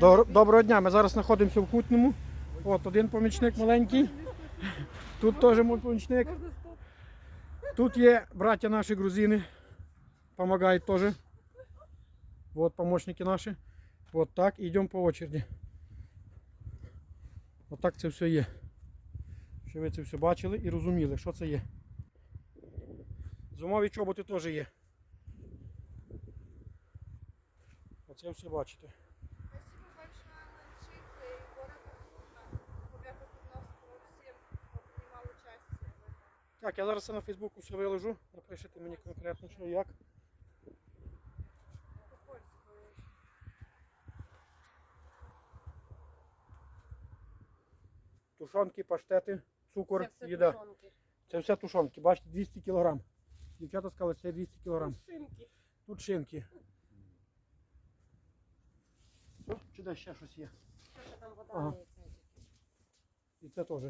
Добро- Доброго дня, ми зараз знаходимося в Кутному. От один помічник маленький. Тут теж мій помічник. Тут є браття наші грузини. Помагають теж. Вот помощники наші. Вот так, йдемо по очереді. От так це все є. Щоб ви це все бачили і розуміли, що це є. Зимові чоботи теж є. Оце все бачите. Так, я зараз на Фейсбуку все виложу. Напишіть мені конкретно, що і як. Тушонки, паштети, цукор, Це все їда. тушонки. Це все тушонки. Бачите, 200 кг. Дівчата сказали, це 200 кг. Шинки. Тут шинки. Все, чи де ще щось є? Що там вода Ага. І це теж.